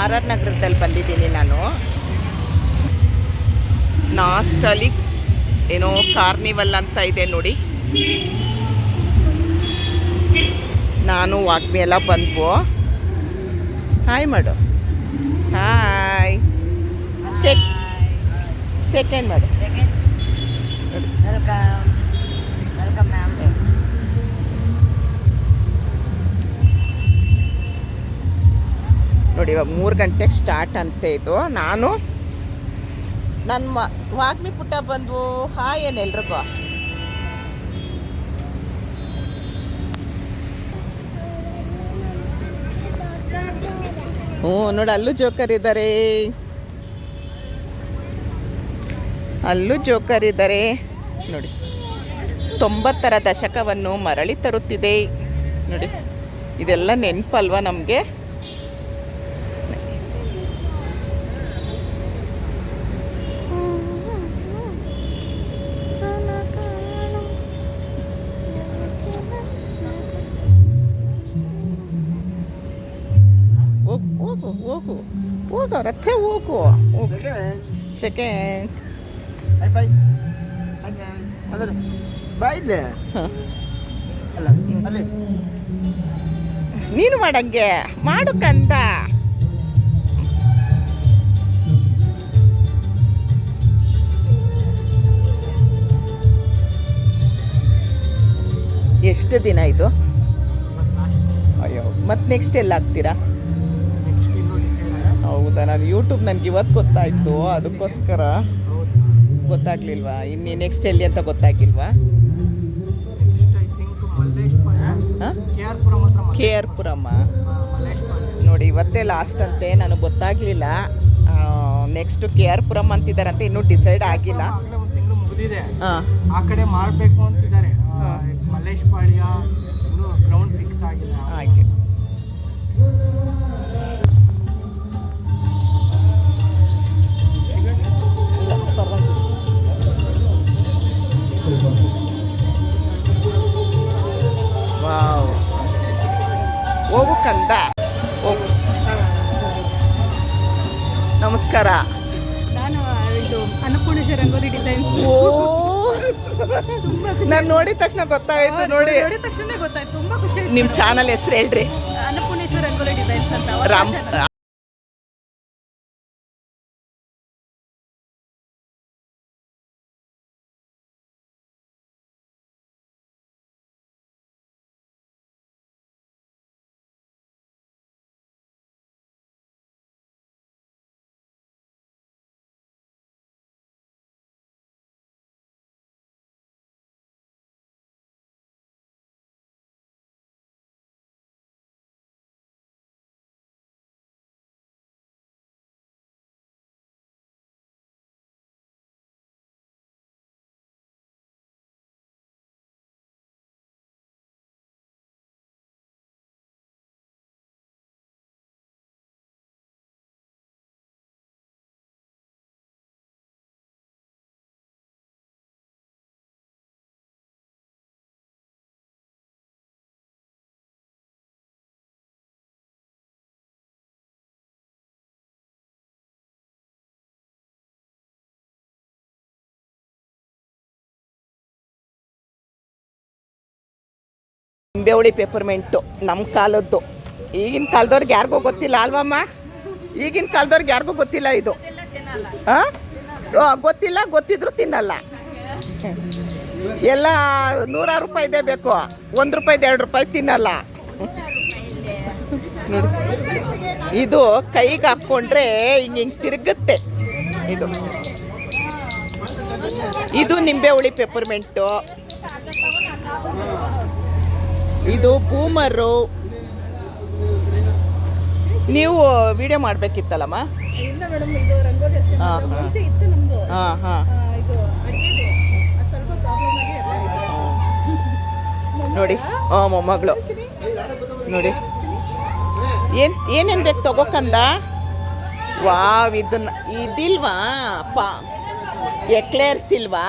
R R ನಗರದಲ್ಲಿ ಬಂದಿದ್ದೀನಿ ನಾನು. ನಾಸ್ಟಲಿ ಏನೋ ಕಾರ್ನಿವಲ್ ಅಂತ ಇದೆ ನೋಡಿ. ನಾನು ವಾಗ್ಮಿ ಎಲ್ಲ ಬಂದ್ವು. ಹಾಯ್ ಮಾಡು. ಹಾಯ್ ಶೇಕ್ ಶೇಕ್ ಏನು ಮಾಡು? ವೆಲ್ಕಮ್ ವೆಲ್ಕಮ್ ಮ್ಯಾಮ್ ನೋಡಿ, ಇವಾಗ ಮೂರು ಗಂಟೆಗೆ ಸ್ಟಾರ್ಟ್ ಅಂತೆ ಇದು. ನಾನು ನನ್ನ ವಾಗ್ಮಿ ಪುಟ್ಟ ಬಂದ್ವು ಹಾಯ್ ಏನು ಎಲ್ರಿಗೂ? ಹ್ಞೂ, ನೋಡಿ, ಅಲ್ಲೂ ಜೋಕರ್ ಇದ್ದಾರೆ ಅಲ್ಲೂ ಜೋಕರ್ ಇದ್ದಾರೆ ನೋಡಿ, ತೊಂಬತ್ತರ ದಶಕವನ್ನು ಮರಳಿ ತರುತ್ತಿದೆ. ನೋಡಿ, ಇದೆಲ್ಲ ನೆನಪಲ್ವಾ ನಮಗೆ? ಹೋಗು ಸೆಕೆಂಡ್ High five. Ano? ಅಲ್ಲ ಅಲ್ಲಿ ನೀನು ಮಾಡಂಗೆ? ಮಾಡು ಕಂದ. ಎಷ್ಟು ದಿನ ಇದು? ಅಯ್ಯೋ ಮತ್ತೆ ನೆಕ್ಸ್ಟ್ ಎಲ್ಲ ಹಾಕ್ತೀರಾ ಹೌದಾ? ನಾನು ಯೂಟ್ಯೂಬ್ ನನಗೆ ಇವತ್ತು ಗೊತ್ತಾಯಿತು. ಅದಕ್ಕೋಸ್ಕರ ಗೊತ್ತಾಗ್ಲಿಲ್ವಾ? ಇನ್ನು ನೆಕ್ಸ್ಟ್ ಎಲ್ಲಿ ಅಂತ ಗೊತ್ತಾಗಿಲ್ವಾ ಕೆ ಆರ್ ಪುರಮ್ಮ ನೋಡಿ ಇವತ್ತೇ ಲಾಸ್ಟ್ ಅಂತೆ. ನನಗೆ ಗೊತ್ತಾಗಲಿಲ್ಲ. ನೆಕ್ಸ್ಟ್ ಕೆ ಆರ್ ಪುರಮ್ ಅಂತಿದ್ದಾರಂತೆ. ಇನ್ನೂ ಡಿಸೈಡ್ ಆಗಿಲ್ಲ. ಮುಗಿದಿದೆ ಆ ಕಡೆ ಮಾಡಬೇಕು ಅಂತಿದ್ದಾರೆ. ಮಲ್ಲೇಶ್ ಪಾಳ್ಯ ಇನ್ನೂ ಗ್ರೌಂಡ್ ಫಿಕ್ಸ್ ಆಗಿಲ್ಲ. ಹಾಗೆ. ವಾವ್ ಹೋಗು ಕಂದ ಹೋಗು ನಮಸ್ಕಾರ ನಾನು ಇದು ಅನ್ನಪೂರ್ಣೇಶ್ವರ ರಂಗೋಲಿ ಡಿಸೈನ್ಸ್ ಓ. ನಾನು ನೋಡಿದ ತಕ್ಷಣ ಗೊತ್ತಾಯ್ತು ನೋಡಿ. ನೋಡಿದ ತಕ್ಷಣ ಗೊತ್ತಾಯ್ತು. ತುಂಬಾ ಖುಷಿ ಆಯ್ತು. ನಿಮ್ಮ ಚಾನಲ್ ಹೆಸರು ಹೇಳ್ರಿ. ಅನ್ನಪೂರ್ಣೇಶ್ವರ ರಂಗೋಲಿ ಡಿಸೈನ್ಸ್ ಅಂತ. ರಾಮ್ ನಿಂಬೆಹುಳಿ ಪೇಪರ್ಮೆಂಟು ನಮ್ಮ ಕಾಲದ್ದು. ಈಗಿನ ಕಾಲದವ್ರಿಗೆ ಯಾರಿಗೂ ಗೊತ್ತಿಲ್ಲ ಅಲ್ವಮ್ಮ ಈಗಿನ ಕಾಲದವ್ರಿಗೆ ಯಾರಿಗೂ ಗೊತ್ತಿಲ್ಲ ಇದು. ಹಾಂ ಗೊತ್ತಿಲ್ಲ, ಗೊತ್ತಿದ್ರು ತಿನ್ನಲ್ಲ. ಎಲ್ಲ ನೂರಾರು ರೂಪಾಯಿದೆ ಬೇಕು. ಒಂದು ರೂಪಾಯಿದು ಎರಡು ರೂಪಾಯಿ ತಿನ್ನಲ್ಲ. ಇದು ಕೈಗೆ ಹಾಕ್ಕೊಂಡ್ರೆ ಹಿಂಗೆ ಹಿಂಗೆ ತಿರುಗುತ್ತೆ. ಇದು. ಇದು ನಿಂಬೆ ಹುಳಿ ಪೆಪರ್ಮೆಂಟು ಇದು ಪೂಮರು. ನೀವು ವಿಡಿಯೋ ಮಾಡಬೇಕಿತ್ತಲ್ಲಮ್ಮ? ಇಲ್ಲ ಮೇಡಮ್ ಇದು ರಂಗೋಲಿ ಅಷ್ಟೇ ಹಾ, ಮುಂಚೆ ಇತ್ತು ನಮ್ದು. ಹಾಂ ಹಾಂ. ಇದು ಅಡಿಗೆದು ಅದು ಸ್ವಲ್ಪ ಪ್ರಾಬ್ಲಮ್ ಆಗಿ ಎಲ್ಲ ಇದೆ. ನೋಡಿ. ಹಾಂ ಮೊಮ್ಮಗಳು. ನೋಡಿ. ಏನು ಏನೇನು ಬೇಕು ತಗೋಕಂದ? ವಾವ್ ಇದನ್ನ ಇದಿಲ್ವಾ? ಪಾ ಎಕ್ಲೇರ್ಸ್ ಇಲ್ವಾ?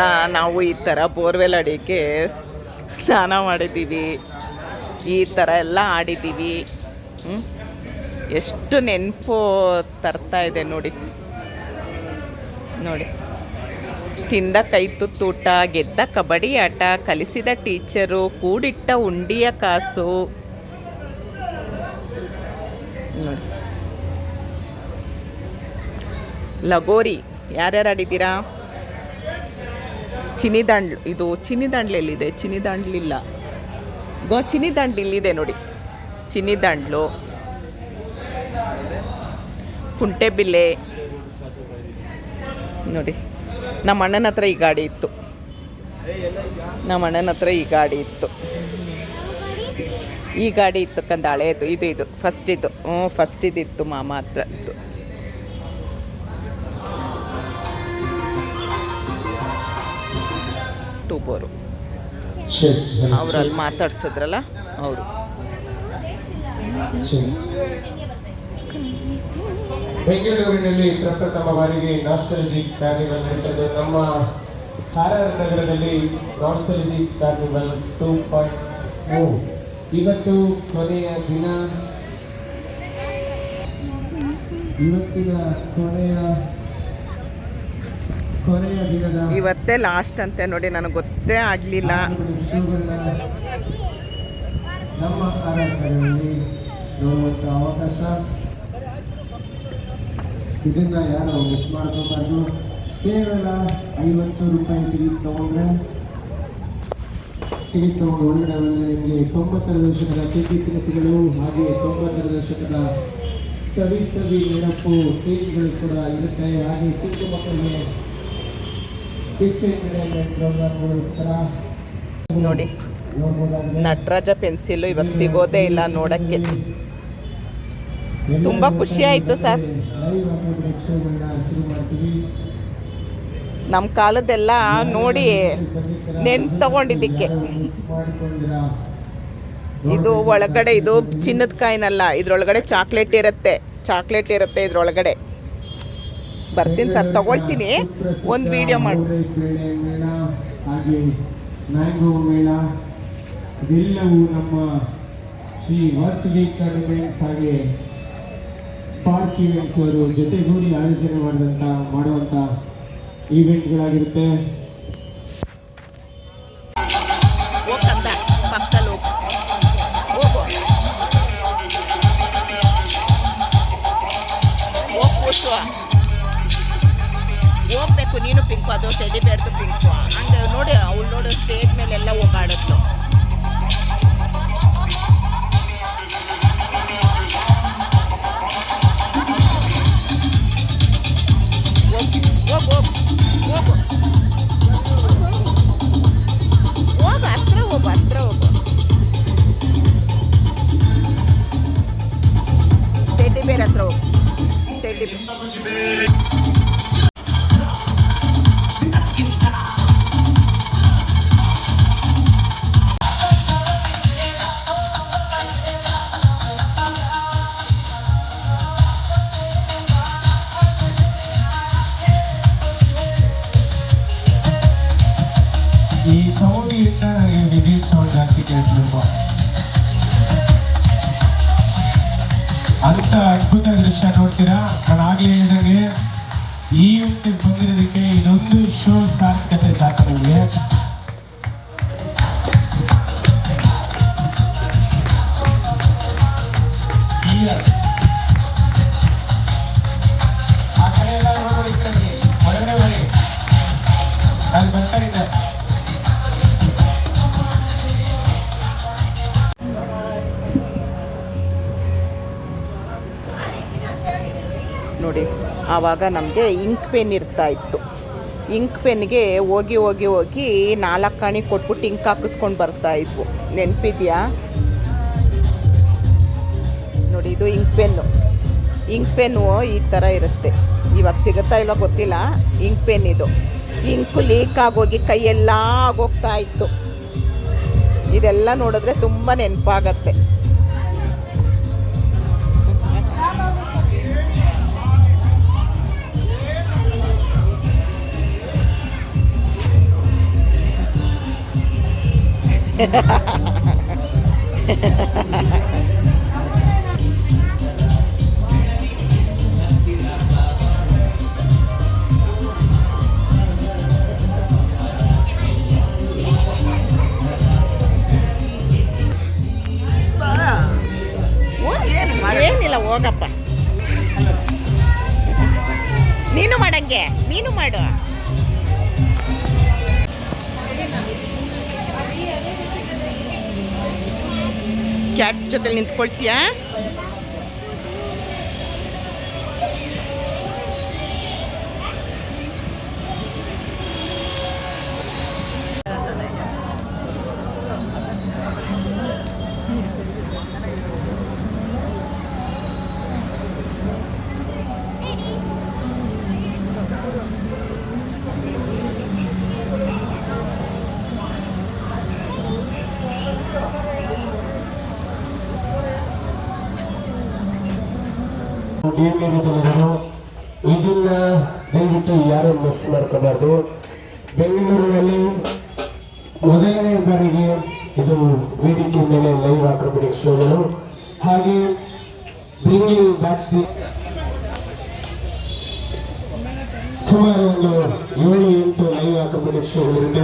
ಇದೆಲ್ಲ ನಾವು ಈ ಥರ ಬೋರ್ವೆಲ್ ಅಡಿಕೆ ಸ್ನಾನ ಮಾಡಿದ್ದೀವಿ. ಈ ಥರ ಎಲ್ಲ ಆಡಿದ್ದೀವಿ? ಎಷ್ಟು ನೆನಪು ತರ್ತಾ ಇದೆ ನೋಡಿ. ನೋಡಿ. ತಿಂದ ಕೈ ತುತ್ತೂಟ ಗೆದ್ದ ಕಬಡ್ಡಿ ಆಟ, ಕಲಿಸಿದ ಟೀಚರು, ಕೂಡಿಟ್ಟ ಉಂಡಿಯ ಕಾಸು. ನೋಡಿ. ಲಗೋರಿ, ಯಾರ್ಯಾರು ಆಡಿದ್ದೀರಾ? ಚಿನಿದಾಂಡ್ಲು, ಇದು ಚಿನಿದಾಂಡ್ಲು ಎಲ್ಲಿದೆ ಚಿನಿದಾಂಡ್ಲಿಲ್ಲ. ಗೋ ಚಿನಿದಾಂಡ್ಲು ಇಲ್ಲಿದೆ ನೋಡಿ. ಚಿನಿದಾಂಡ್ಲು. ಕುಂಟೆಬಿಲ್ಲೆ ನೋಡಿ ನಮ್ಮ ಅಣ್ಣನ ಹತ್ರ ಈ ಗಾಡಿ ಇತ್ತು. ನಮ್ಮ ಅಣ್ಣನ ಹತ್ರ ಈ ಗಾಡಿ ಇತ್ತು. ಈ ಗಾಡಿ ಇತ್ತು ಕಂದ ಹಳೆಯದು ಇದು ಇದು ಫಸ್ಟ್ ಇದು. ಹ್ಞೂ ಫಸ್ಟ್ ಇದಿತ್ತು ಮಾಮ ಹತ್ರ ಇತ್ತು. ಟೂಬೋರು ಅವ್ರು ಅಲ್ಲಿ ಮಾತಾಡ್ಸಿದ್ರಲ್ಲ ಅವರು. ಬೆಂಗಳೂರಿನಲ್ಲಿ ಪ್ರಪ್ರಥಮ ಬಾರಿಗೆ ನಾಸ್ಟಲ್ಜಿಕ್ ಕಾರ್ನಿವಲ್ ನಡೀತದೆ. ನಮ್ಮ ಆರ್ ಆರ್ ನಗರದಲ್ಲಿ nostalgic carnival two point O ಇವತ್ತು ಕೊನೆಯ ದಿನ. ಇವತ್ತಿನ ಕೊನೆಯ ಇವತ್ತೇ ಲಾಸ್ಟ್ ಅಂತೆ ನೋಡಿ ನನಗೆ ಗೊತ್ತೇ ಆಗಲಿಲ್ಲ. ನಮ್ಮ ನಗರದಲ್ಲಿ ನೋಡುವಂಥ ಅವಕಾಶ. ಇದನ್ನ ಯಾರು ಮಿಸ್ ಮಾಡ್ಕೋಬಾರ್ದು. ಕೇವಲ ಐವತ್ತು ರೂಪಾಯಿ ಟಿಕೆಟ್ ತಗೊಂಡ್ರೆ ಟಿಕೆಟ್ ತಗೊಂಡು ಒಳಗಡೆ ಬಂದರೆ ನಿಮಗೆ ತೊಂಬತ್ತರ ದಶಕದ ತಿಂಡಿ ತಿನಿಸುಗಳು ಹಾಗೆ ತೊಂಬತ್ತರ ದಶಕದ ಸವಿ ಸವಿ ನೆನಪು ಕೇಕ್ಗಳು ಕೂಡ ಇರುತ್ತೆ. ಹಾಗೆ ಚಿಕ್ಕ ಮಕ್ಕಳಿಗೆ ನೋಡಿ, ನಟರಾಜ ಪೆನ್ಸಿಲ್ ಇವಾಗ ಸಿಗೋದೇ ಇಲ್ಲ ನೋಡಕ್ಕೆ. ತುಂಬ ಖುಷಿ ಆಯಿತು ಸರ್. ನಮ್ಮ ಕಾಲದೆಲ್ಲ ನೋಡಿ ನೆನ್ ತಗೊಂಡಿದ್ದಕ್ಕೆ. ಇದು ಒಳಗಡೆ, ಇದು ಚಿನ್ನದ ಕಾಯಿನಲ್ಲ, ಇದ್ರೊಳಗಡೆ ಚಾಕ್ಲೇಟ್ ಇರುತ್ತೆ ಚಾಕ್ಲೇಟ್ ಇರುತ್ತೆ ಇದ್ರೊಳಗಡೆ. ಬರ್ತೀನಿ ಸರ್, ತಗೊಳ್ತೀನಿ. ಒಂದು ವಿಡಿಯೋ ಮಾಡಿ. ಇವೆಲ್ಲವೂ ನಮ್ಮ ಶ್ರೀ ವಾಸವಿ ಕಾನ್ವೆಂಟ್ಸ್ ಹಾಗೆ ಸ್ಪಾರ್ಕ್ ಇವೆಂಟ್ಸ್ ಅವರು ಜೊತೆಗೂಡಿ ಆಯೋಜನೆ ಮಾಡಿದಂಥ ಮಾಡುವಂಥ ಈವೆಂಟ್ಗಳಾಗಿರುತ್ತೆ ಅದು ಟೆಡಿ ಬೇರೆ ಪಿಂಕು ನೋಡಿ ಅವ್ಳು ನೋಡಿ ಸ್ಟೇಜ್ ಮೇಲೆಲ್ಲ ಹೋಗಾಡದ್ಲು it up. ಆವಾಗ ನಮಗೆ ಇಂಕ್ ಪೆನ್ ಇರ್ತಾ ಇತ್ತು. ಇಂಕ್ ಪೆನ್ಗೆ ಹೋಗಿ ಹೋಗಿ ಹೋಗಿ ನಾಲ್ಕು ಕಾಣಿ ಕೊಟ್ಬಿಟ್ಟು ಇಂಕ್ ಹಾಕಿಸ್ಕೊಂಡು ಬರ್ತಾ ಇದ್ವು. ನೆನಪಿದ್ಯಾ? ನೋಡಿ ಇದು ಇಂಕ್ ಪೆನ್ನು. ಇಂಕ್ ಪೆನ್ನು ಈ ಥರ ಇರುತ್ತೆ. ಇವಾಗ ಸಿಗುತ್ತಾ ಇಲ್ಲ ಗೊತ್ತಿಲ್ಲ. ಇಂಕ್ ಪೆನ್ ಇದು. ಇಂಕು ಲೀಕ್ ಆಗೋಗಿ ಕೈಯೆಲ್ಲ ಆಗೋಗ್ತಾ ಇತ್ತು. ಇದೆಲ್ಲ ನೋಡಿದ್ರೆ ತುಂಬ ನೆನಪಾಗತ್ತೆ. ಏನಿಲ್ಲ ಹೋಗಪ್ಪ. ನೀನು ಮಾಡಂಗೆ ನೀನು ಮಾಡು. ಕ್ಯಾಟ್ ಜೊತೆ ನಿಂತ್ಕೊಳ್ತೀಯಾ? ತಿಳಿದರು ಇದನ್ನ ದಯವಿಟ್ಟು ಯಾರು ಮಿಸ್ ಮಾಡ್ಕೋಬಾರ್ದು. ಬೆಂಗಳೂರಿನಲ್ಲಿ ಮೊದಲನೇ ಬಾರಿಗೆ ಇದು ವೇದಿಕೆ ಮೇಲೆ ಲೈವ್ ಆಕ್ರಮಣಿಕ್ ಶೋಗಳು ಹಾಗೆ ಬ್ರಿಂಗಿಂಗ್ ಬ್ಯಾಕ್ ದಿ ಸುಮಾರು ಒಂದು ಏಳು ಎಂಟು ಲೈವ್ ಆಕ್ರಮಣಿಕ್ ಶೋಗಳಿಂದ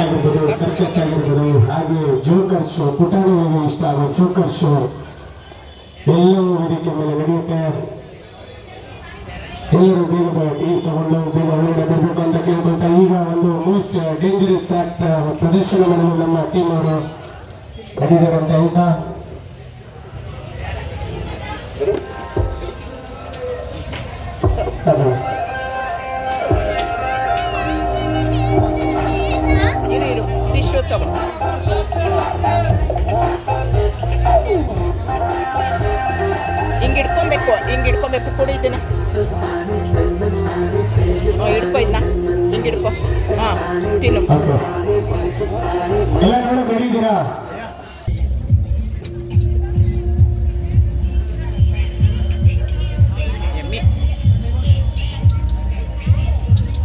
ಆಗಿರ್ಬೋದು ಸರ್ಕಸ್ ಆಗಿರ್ಬೋದು ಹಾಗೆ ಜೋಕರ್ ಶೋ ಪುಟಾಣಿ ಇಷ್ಟ ಆಗೋ ಜೋಕರ್ ಶೋ ಎಲ್ಲವೂ ವೇದಿಕೆ ಮೇಲೆ ನಡೆಯುತ್ತೆ ಎಲ್ಲರೂ ಬೇಗ ಬೇಗ ಟೀ ತಗೊಂಡು ಒಳಗಡೆ ಬರಬೇಕು ಅಂತ ಕೇಳ್ಕೊಂತ ಈಗ ಒಂದು ಮೋಸ್ಟ್ ಡೇಂಜರಸ್ ಆಕ್ಟ್ ಪ್ರದರ್ಶನ ಮಾಡಲು ನಮ್ಮ ಟೀಮ್ ಅವರು ಬಂದಿದ್ದಾರೆ ಅಂತ ಅದು ಹಿಂಗೆ ಹಿಡ್ಕೊಬೇಕು ಕೊಡಿ ಇದನ್ನ. ಇಡ್ಕೊ ಇದನ್ನ ಹಿಂಗೆ ಹಿಡ್ಕೊ. ಹಾಂ ತಿನ್ನು.